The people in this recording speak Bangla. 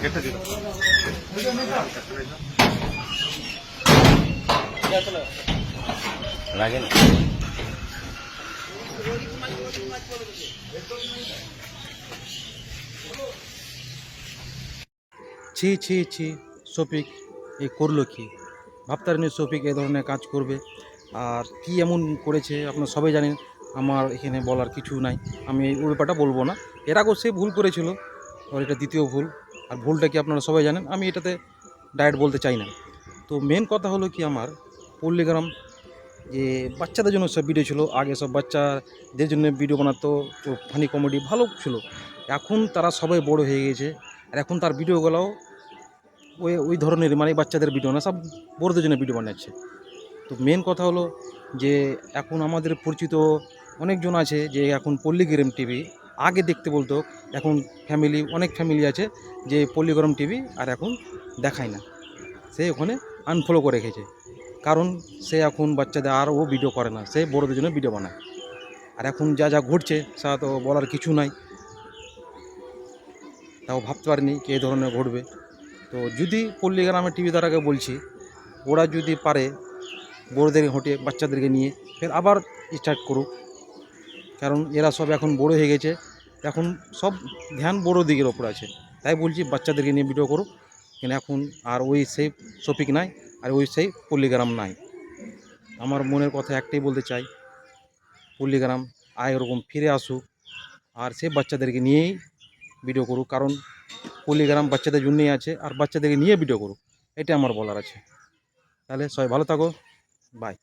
গেটটা দিল লাগে না ছি ছি ছি শফিক এ করলো কি ভাবতারিনি শফিক এ ধরনের কাজ করবে আর কি এমন করেছে, আপনারা সবাই জানেন, আমার এখানে বলার কিছু নাই। আমি ওই ব্যাপারটা বলব না। এর আগেও সে ভুল করেছিল আর এটা দ্বিতীয় ভুল। আর ভুলটা কি আপনারা সবাই জানেন? আমি এটাতে ডায়েট বলতে চাই না। তো মেন কথা হলো কি আমার, পল্লীগ্রাম যে বাচ্চাদের জন্য সব ভিডিও ছিল, আগে সব বাচ্চাদের জন্য ভিডিও বানাতো, তো ফানি কমেডি ভালো ছিল। এখন তারা সবাই বড় হয়ে গেছে আর এখন তার ভিডিওগুলোও ওই ওই ধরনের মানে বাচ্চাদের ভিডিও না, সব বড়দের জন্য ভিডিও বানাচ্ছে। তো মেন কথা হলো যে এখন আমাদের পরিচিত অনেকজন আছে যে এখন পল্লীগ্রাম টিভি আগে দেখতে বলতো, এখন ফ্যামিলি অনেক ফ্যামিলি আছে যে পল্লীগ্রাম টিভি আর এখন দেখায় না। সে ওখানে আনফলো করে রেখেছে। কারণ সে এখন বাচ্চাদের আর ও ভিডিও করে না, সে বড়দের জন্য ভিডিও বানায়। আর এখন যা যা ঘটছে, তা তো বলার কিছু নাই। তাও ভাবতে পারিনি কি ধরনের ঘটবে। তো যদি পল্লীগ্রামের টিভি দ্বারাকে বলছি, ওরা যদি পারে বড়োদের হটে বাচ্চাদেরকে নিয়ে ফের আবার স্টার্ট করুক। কারণ এরা সব এখন বড় হয়ে গেছে। এখন সব ধ্যান বড় দিকের ওপর আছে। তাই বলছি বাচ্চাদেরকে নিয়ে ভিডিও করুক। কিন্তু এখন আর ওই সেই শফিক নাই, আর ওই সেই পল্লীগ্রাম নাই। আমার মনের কথা একটাই বলতে চাই, পল্লীগ্রাম আয় ওরকম ফিরে আসুক, আর সে বাচ্চাদেরকে নিয়েই ভিডিও করুক। কারণ পল্লীগ্রাম বাচ্চাদের জন্যই আছে, আর বাচ্চাদেরকে নিয়ে ভিডিও করুক। এটা আমার বলার আছে। তাহলে সবাই ভালো থাকো। Bye.